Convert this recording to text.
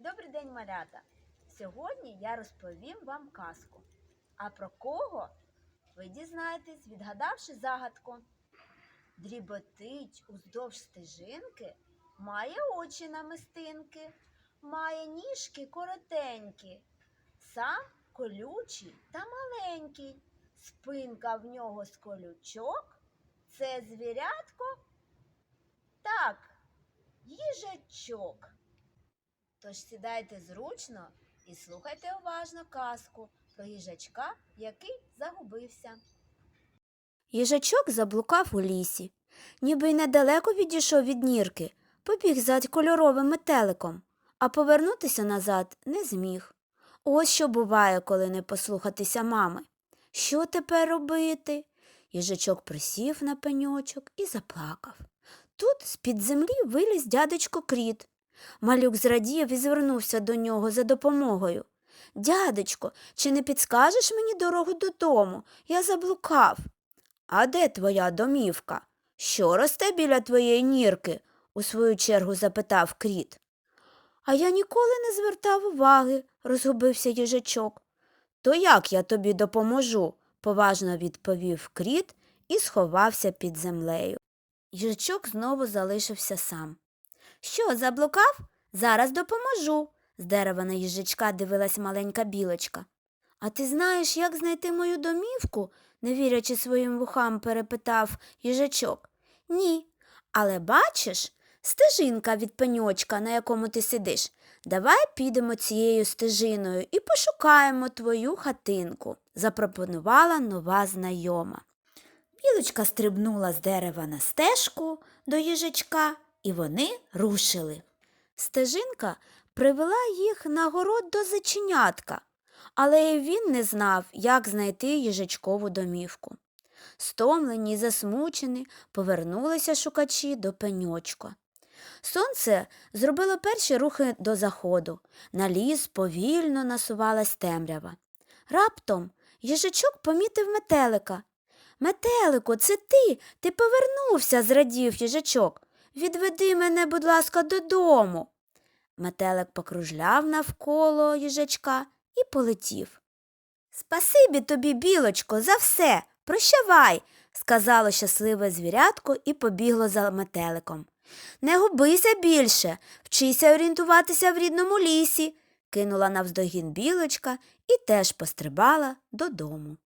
Добрий день, малята! Сьогодні я розповім вам казку. А про кого ви дізнаєтесь, відгадавши загадку. Дріботить уздовж стежинки, має очі намистинки, має ніжки коротенькі, сам колючий та маленький, спинка в нього з колючок. Це звірятко? Так, їжачок. Тож сідайте зручно і слухайте уважно казку про їжачка, який загубився. Їжачок заблукав у лісі, ніби й недалеко відійшов від нірки, побіг за кольоровим метеликом, а повернутися назад не зміг. Ось що буває, коли не послухатися мами. Що тепер робити? Їжачок присів на пеньочок і заплакав. Тут з-під землі виліз дядечко кріт. Малюк зрадів і звернувся до нього за допомогою. Дядечко, чи не підскажеш мені дорогу додому? Я заблукав. А де твоя домівка? Що росте біля твоєї нірки? у свою чергу запитав кріт. А я ніколи не звертав уваги, розгубився їжачок. То як я тобі допоможу? поважно відповів кріт і сховався під землею. Їжачок знову залишився сам. Що, заблукав? Зараз допоможу. З дерева на їжачка дивилась маленька білочка. А ти знаєш, як знайти мою домівку? не вірячи своїм вухам, перепитав їжачок. Ні. Але бачиш, стежинка від пеньочка, на якому ти сидиш. Давай підемо цією стежиною і пошукаємо твою хатинку, запропонувала нова знайома. Білочка стрибнула з дерева на стежку до їжачка, і вони рушили. Стежинка привела їх на город до заченятка, але він не знав, як знайти їжачкову домівку. Стомлені й засмучені повернулися шукачі до пеньочка. Сонце зробило перші рухи до заходу. На ліс повільно насувалась темрява. Раптом їжачок помітив метелика. Метелику, це ти, ти повернувся, зрадів їжачок. Відведи мене, будь ласка, додому. Метелик покружляв навколо їжачка і полетів. Спасибі тобі, білочко, за все. Прощавай, сказало щасливе звірятко і побігло за метеликом. Не губися більше, вчися орієнтуватися в рідному лісі, кинула навздогін білочка і теж пострибала додому.